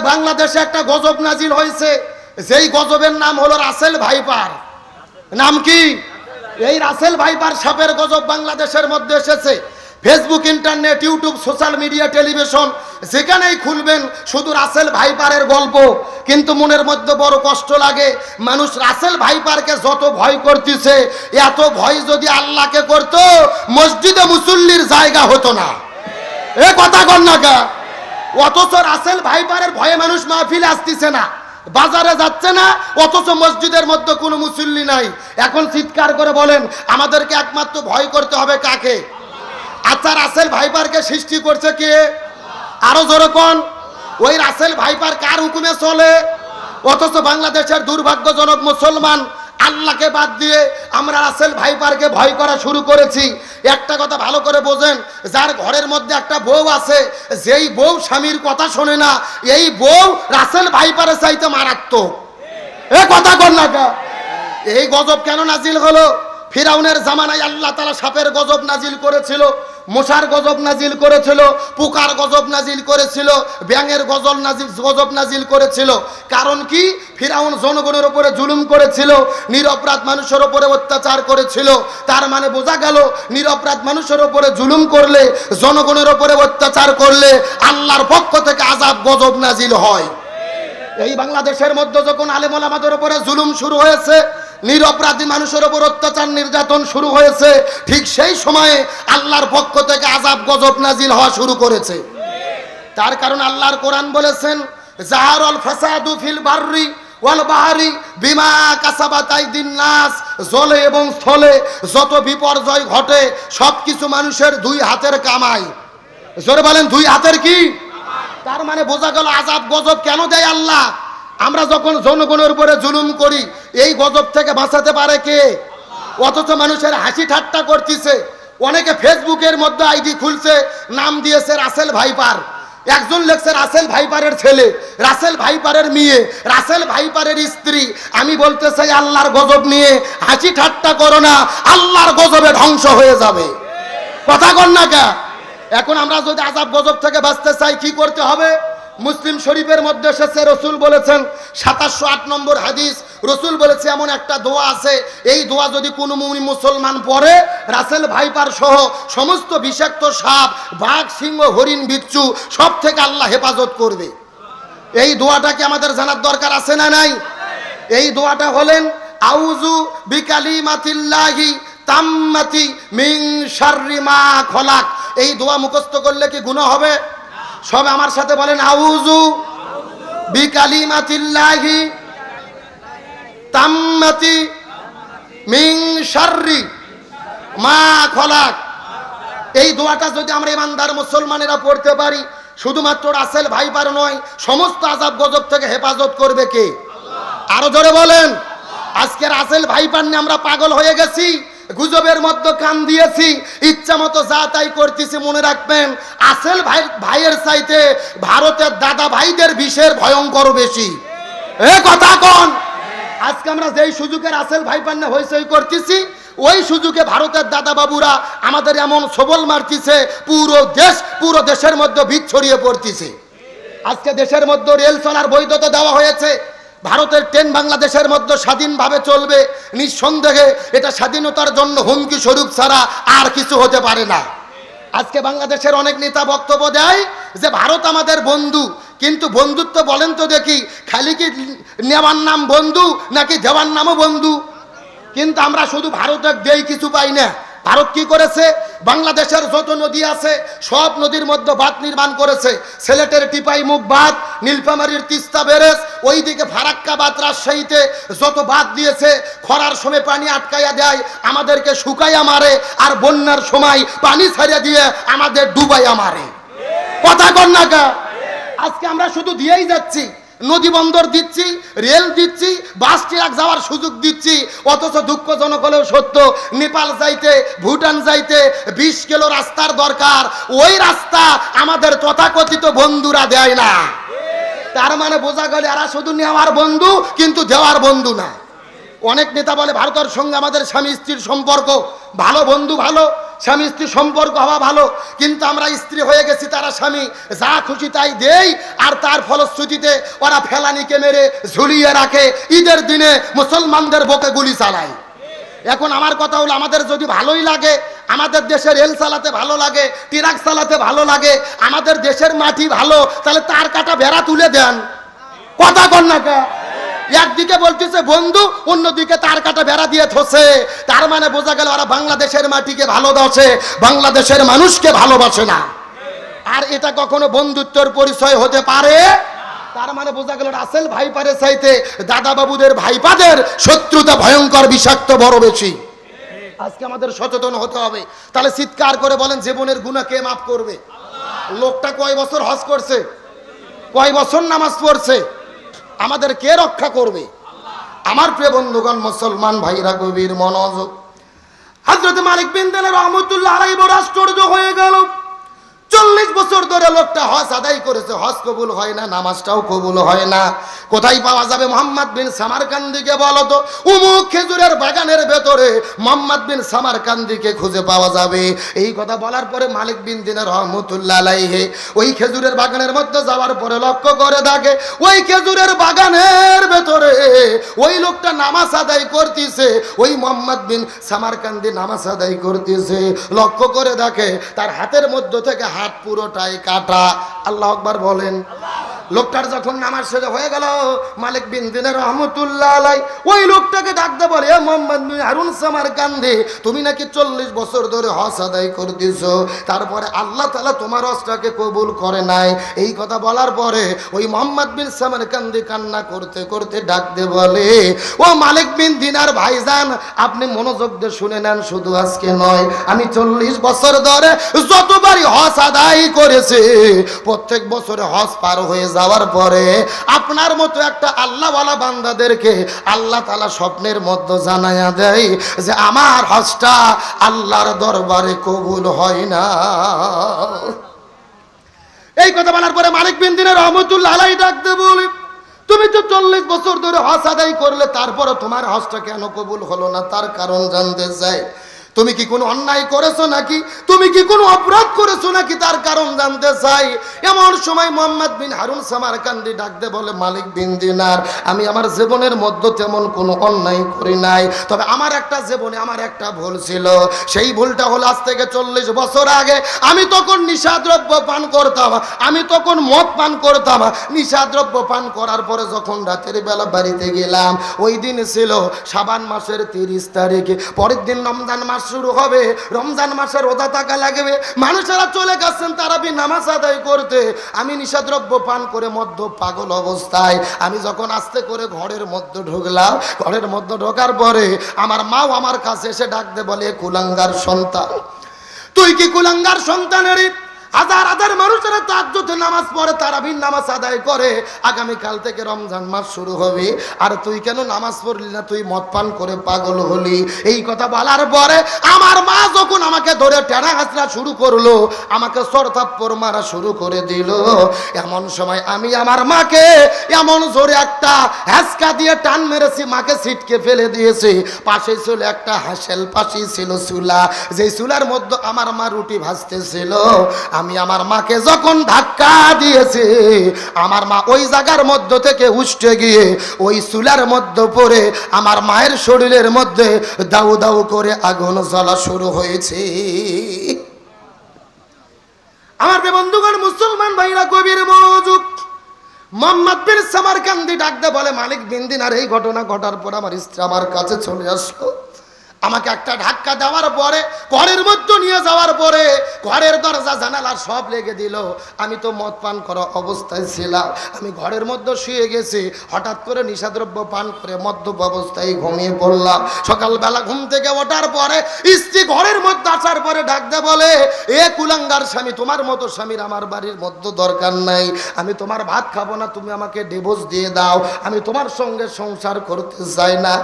বাংলাদেশে একটা গজব নাজিল হয়েছে। যেই গজবের নাম হলো রাসেল ভাইপার। নাম কি? এই রাসেল ভাইপার সাপের গজব বাংলাদেশের মধ্যে এসেছে। Facebook internet YouTube social media television যেখানেই খুলবেন, শুধু রাসেল ভাইপারের গল্প। কিন্তু মনের মধ্যে বড় কষ্ট লাগে। মানুষ রাসেল ভাইপারকে যত ভয় করতেছে, এত ভয় যদি আল্লাহকে করত, মসজিদে মুসল্লির জায়গা হতো না। এ কথা কর না অথচ রাসেল ভাইপারের ভয়ে মানুষ মাহফিলে আসতেছে না। বাজারে যাচ্ছে না, অথচ মসজিদের মধ্যে কোনো মুসল্লি নাই। এখন চিৎকার করে বলেন, আমাদেরকে একমাত্র ভয় করতে হবে কাকে? আচ্ছা রাসেল ভাইপারকে সৃষ্টি করছে কে? আরও জোরে কোন? ওই রাসেল ভাইপার কার হুকুমে চলে? অথচ বাংলাদেশের দুর্ভাগ্যজনক মুসলমান আল্লাহকে বাদ দিয়ে আমরা রাসেল ভাইপারকে ভয় করা শুরু করেছি। একটা কথা ভালো করে বোঝেন, যার ঘরের মধ্যে একটা বউ আছে, যেই বউ স্বামীর কথা শোনে না, এই বউ রাসেল ভাইপারের চাইতে মারাত্মক। এ কথা কর না এই গজব কেন নাজিল হলো? ফিরাউনের জামানায় আল্লাহ তালা সাপের গজব নাজিল করেছিল, মশার গজব নাজিল করেছিল, পোকার গজব নাজিল করেছিল, ব্যাঙের গজল নাজিল, গজব নাজিল করেছিল। কারণ কি? ফিরাউন জনগণের উপরে জুলুম করেছিল নিরপরাধ মানুষের ওপরে অত্যাচার করেছিল। তার মানে বোঝা গেল নিরপরাধ মানুষের ওপরে জুলুম করলে, জনগণের ওপরে অত্যাচার করলে আল্লাহর পক্ষ থেকে আজাব গজব নাজিল হয়। এই বাংলাদেশের মধ্যে যখন আলেমল আমাদের উপরে জুলুম শুরু হয়েছে নিরপরাধী মানুষের ওপর অত্যাচার নির্যাতন শুরু হয়েছে। ঠিক সেই সময়ে আল্লাহর পক্ষ থেকে আজাব গজব নাজিল হওয়া শুরু করেছে। তার কারণ আল্লাহর কোরআন বলেছেন, জাহারল ফাসাদু ফিল বাররি ওয়াল বাহারি বিমা কাসাবাতাই দিন নাস। জলে এবং স্থলে যত বিপর্যয় ঘটে সব কিছু মানুষের দুই হাতের কামাই। জোরে বলেন, দুই হাতের কি? তার মানে বোঝা গেল আজাব গজব কেন দেয় আল্লাহ? আমরা যখন জনগণের উপরে জুলুম করি, এই গজব থেকে বাঁচাতে পারে কে? অথচ মানুষের হাসি ঠাট্টা করতেছে। অনেকে ফেসবুকের মধ্যে আইডি খুলছে, নাম দিয়েছে রাসেল ভাইপার। একজন লেখছে, রাসেল ভাইপারের ছেলে, রাসেল ভাইপারের মেয়ে, রাসেল ভাইপারের স্ত্রী। আমি বলতে চাই, আল্লাহর গজব নিয়ে হাসি ঠাট্টা করো না, আল্লাহর গজবে ধ্বংস হয়ে যাবে। কথা কন না কে? এখন আমরা যদি আজাব গজব থেকে বাঁচতে চাই, কি করতে হবে? মুসলিম শরীফের মধ্যে এসেছে, রসুল বলেছেন, সাতাশশো আট নম্বর হাদিস, রসুল বলেছে, এমন একটা দোয়া আছে, এই দোয়া যদি কোনো মুসলমান পড়ে, রাসেল ভাইপার সহ সমস্ত বিষাক্ত সাপ, বাঘ, সিংহ, হরিণ, বিচ্ছু, সব থেকে আল্লাহ হেফাজত করবে। এই দোয়াটা কি আমাদের জানার দরকার আছে না নাই? এই দোয়াটা হলেন আউজু বিকালি মাতিল্লাহি তাম্মাতি মিং শাররি মা খলাক। এই দোয়া মুখস্থ করলে কি গুনাহ হবে? সব আমার সাথে বলেন আউজু বিকালি মাতিল্লাহি তাম্মাতি মিং শাররি মা খলাক। এই দোয়াটা যদি আমরা ইমানদার মুসলমানেরা পড়তে পারি, শুধুমাত্র রাসেল ভাইপার নয়, সমস্ত আজাব গজব থেকে হেফাজত করবে কে? আরও জোরে বলেন, আজকে রাসেল ভাইপার নিয়ে আমরা পাগল হয়ে গেছি। গুজবের মধ্যে কান দিয়েছি, ইচ্ছা মতো যা তাই করতেছি, মনে রাখবেন, আসেল ভাই ভাইয়ের চাইতে ভারতের দাদা ভাইদের বিষের ভয়ঙ্কর বেশি। এ কথা কোন। আজকে আমরা যেই সুযোগের আসেল ভাই পান্না হইসই করতেছি, ওই সুযোগে ভারতের দাদা বাবুরা আমাদের এমন সবল মারতেছে, পুরো দেশ, পুরো দেশের মধ্যে ভিত ছড়িয়ে পড়তেছে। আজকে দেশের মধ্যে রেল চলার বৈধতা দেওয়া হয়েছে ভারতের ট্রেন বাংলাদেশের মধ্যে স্বাধীনভাবে চলবে, নিঃসন্দেহে এটা স্বাধীনতার জন্য হুমকি স্বরূপ ছাড়া আর কিছু হতে পারে না। আজকে বাংলাদেশের অনেক নেতা বক্তব্য দেয় যে, ভারত আমাদের বন্ধু। কিন্তু বন্ধুত্ব বলেন তো দেখি, খালি কি নেওয়ার নাম বন্ধু নাকি দেওয়ার নামও বন্ধু? কিন্তু আমরা শুধু ভারতের দেই কিছু পাই না। ভারত কি করেছে? বাংলাদেশের যত নদী আছে, সব নদীর মধ্যে বাঁধ নির্মাণ করেছে। সিলেটের টিপাই মুখ বাঁধ নীলফামারীর তিস্তা বেরেস ওইদিকে ফারাক্কা বাঁধ রাজশাহীতে যত বাঁধ দিয়েছে, খরার সময় পানি আটকাইয়া দেয়, আমাদেরকে শুকাইয়া মারে, আর বন্যার সময় পানি ছাড়িয়ে দিয়ে আমাদের ডুবাইয়া মারে কথা গা? আজকে আমরা শুধু দিয়েই যাচ্ছি, নদী বন্দর দিচ্ছি, রেল দিচ্ছি, বাস, ট্রাক যাওয়ার সুযোগ দিচ্ছি, অথচ দুঃখজনক হলেও সত্য, নেপাল যাইতে, ভুটান যাইতে বিশ কিলো রাস্তার দরকার, ওই রাস্তা আমাদের তথাকথিত বন্ধুরা দেয় না তার মানে বোঝা গেল এরা শুধু নেওয়ার বন্ধু, কিন্তু দেওয়ার বন্ধু না। অনেক নেতা বলে ভারতের সঙ্গে আমাদের স্বামী স্ত্রীর সম্পর্ক ভালো, বন্ধু ভালো, স্বামী স্ত্রী সম্পর্ক, হওয়া ভালো, কিন্তু আমরা স্ত্রী হয়ে গেছি, তারা স্বামী, যা খুশি তাই দেই, আর তার ফলশ্রুতিতে ওরা ফেলানিকে মেরে ঝুলিয়ে রাখে, ঈদের দিনে মুসলমানদের বকে গুলি চালায়। এখন আমার কথা হলো, আমাদের যদি ভালোই লাগে আমাদের দেশের রেল চালাতে ভালো লাগে, ট্রাক চালাতে ভালো লাগে, আমাদের দেশের মাটি ভালো, তাহলে তার কাটা ভেড়া তুলে দেন। কথা কর না কে? একদিকে বলতেছে, বন্ধু, অন্যদিকে তার কাটা বেড়া দিয়ে থসে তার মানে বোঝা গেল ওরা বাংলাদেশের মাটিকে ভালোবাসে, বাংলাদেশের মানুষকে ভালোবাসে না। আর এটা কখনো বন্ধুত্বের পরিচয় হতে পারে? তার মানে বোঝা গেল রাসেল ভাইপারের চাইতে দাদা বাবুদের ভাইপাদের শত্রুতা ভয়ঙ্কর, বিষাক্ত, বড় বেশি। আজকে আমাদের সচেতন হতে হবে। তাহলে চিৎকার করে বলেন, জীবনের গুণা কে মাফ করবে? লোকটা কয় বছর হজ করছে? কয় বছর নামাজ পড়ছে? আমাদের কে রক্ষা করবে? আমার প্রিয় বন্ধুগণ, মুসলমান ভাইরা, গভীর মনোযোগ। হাজরত মালিক বিন দিনের রহমতুল্লাহ আলাই আশ্চর্য হয়ে গেল। চল্লিশ বছর ধরে লোকটা হজ আদায় করেছে, হজ কবুল হয় না, নামাজটাও কবুল হয় না। কোথায় পাওয়া যাবে মোহাম্মদ বিন সামারকান্দিকে বলো তো? উমুক খেজুরের বাগানের ভেতরে মোহাম্মদ বিন সামারকান্দিকে খুঁজে পাওয়া যাবে। এই কথা বলার পরে মালিক বিন দিনের রহমতুল্লাহ আলাইহে, ওই খেজুরের বাগানের মধ্যে যাওয়ার পরে লক্ষ্য করে থাকে ওই খেজুরের বাগানের ভেতরে ওই লোকটা নামাজ আদায় করতেছে। ওই মোহাম্মদ বিন সামারকান্দি নামাজ আদায় করতেছে। লক্ষ্য করে দেখে, তার হাতের মধ্য থেকে হাত পুরোটাই কাটা। আল্লাহ আকবার বলেন। লোকটার যখন নামাজ শেষ হয়ে গেল, মালিক বিন দিনের রহমতুল্লাহ আলাই, ওই লোকটাকে ডাকতে বলে, এ মোহাম্মদ বিন হারুন সামার কান্দে, তুমি নাকি চল্লিশ বছর ধরে হজ আদায় করতেছ? তারপরে আল্লাহ তালা তোমার হজটাকে কবুল করে নাই। এই কথা বলার পরে ওই মোহাম্মদ বিন সামার কান্দি কান্না করতে করতে ডাকতে বলে, ও মালিক বিন দিনার ভাইজান, আপনি মনোযোগ দিয়ে শুনে নেন, শুধু আজকে নয়, আমি চল্লিশ বছর ধরে যতবারই হস আদায় করেছে, প্রত্যেক বছরে হস পার হয়ে যাওয়ার পরে আপনার মতো একটা আল্লাহওয়ালা বান্দাদেরকে আল্লাহ তালা স্বপ্নের মধ্যে জানাইয়া দেয় যে আমার হজটা আল্লাহর দরবারে কবুল হয় না। এই কথা বলার পরে মালিক বিন দিনের রহমতুল্লাহ আলাই ডাকতে বলি, তুমি তো চল্লিশ বছর ধরে হজ আদায় করলে তারপরে তোমার হজটা কেন কবুল হলো না? তার কারণ জানতে চাই। তুমি কি কোনো অন্যায় করেছ নাকি? তুমি কি কোনো অপরাধ করেছ নাকি? তার কারণ জানতে চাই। এমন সময় মোহাম্মদ বিন হারুন সামার সামারকান্দি ডাকতে বলে, মালিক বিন দিনার, আমি আমার জীবনের মধ্যে তেমন কোনো অন্যায় করি নাই। তবে আমার একটা জীবনে আমার একটা ভুল ছিল। সেই ভুলটা হলো আজ থেকে চল্লিশ বছর আগে। আমি তখন নিশাদ্রব্য পান করতাম। আমি তখন মদ পান করতাম। নিশাদ্রব্য পান করার পরে যখন রাতের বেলা বাড়িতে গেলাম, ওই দিন ছিল সাবান মাসের তিরিশ তারিখে। পরের দিন রমজান মাস শুরু হবে। রমজান মাসে রোজা থাকা লাগবে। মানুষেরা চলে গেছেন, তারা নামাজ আদায় করতে। আমি নিশাদ্রব্য পান করে মধ্য পাগল অবস্থায়। আমি যখন আস্তে করে ঘরের মধ্যে ঢুকলাম, ঘরের মধ্যে ঢোকার পরে আমার মাও আমার কাছে এসে ডাকতে বলে কুলাঙ্গার সন্তান। তুই কি কুলাঙ্গার সন্তানেরই হাজার হাজার মানুষেরা তার যদি নামাজ পড়ে তারা তারাবির নামাজ আদায় করে, আগামীকাল থেকে রমজান মাস শুরু হবে। আর তুই কেন নামাজ পড়লি না? তুই মদ পান করে পাগল হলি। এই কথা বলার পরে আমার মা আমাকে ধরে টেনা হাসরা শুরু করল, আমাকে সরথাপ্পর মারা শুরু করে দিল। এমন সময় আমি আমার মাকে এমন জোরে একটা হ্যাসকা দিয়ে টান মেরেছি, মাকে সিটকে ফেলে দিয়েছে। পাশে ছিল একটা হাসেল পাশে ছিল চুলা। যে চুলার মধ্যে আমার মা রুটি ভাজতেছিল, আমি আমার মাকে যখন ধাক্কা দিয়েছি, আমার মা ওই জায়গার মধ্য থেকে উষ্টে গিয়ে ওই চুলার মধ্যে পড়ে আমার মায়ের শরীরের মধ্যে দাউ দাউ করে আগুন জ্বলা শুরু হয়েছে। আমার বন্ধুগণ, মুসলমান ভাইরা কবির মনোযোগ। মোহাম্মদ বিন সামারকান্দি ডাকতে বলে, মালিক বিন্দিন দিনার এই ঘটনা ঘটার পর আমার স্ত্রী আমার কাছে চলে আসলো। আমাকে একটা ধাক্কা দেওয়ার পরে, ঘরের মধ্যে নিয়ে যাওয়ার পরে ঘরের দরজা জানালা সব লেগে দিল। আমি তো মদ পান করা অবস্থায় ছিলাম। আমি ঘরের মধ্যে শুয়ে গেছি। হঠাৎ করে নিশাদ্রব্য পান করে মদ্যপ অবস্থায় ঘুমিয়ে পড়লাম। সকালবেলা ঘুম থেকে ওঠার পরে স্ত্রী ঘরের মধ্যে আসার পরে ডাকতে বলে, এ কুলাঙ্গার স্বামী, তোমার মতো স্বামীর আমার বাড়ির মধ্যে দরকার নাই। আমি তোমার ভাত খাব না, তুমি আমাকে ডিভোর্স দিয়ে দাও। আমি তোমার সঙ্গে সংসার করতে চাই না।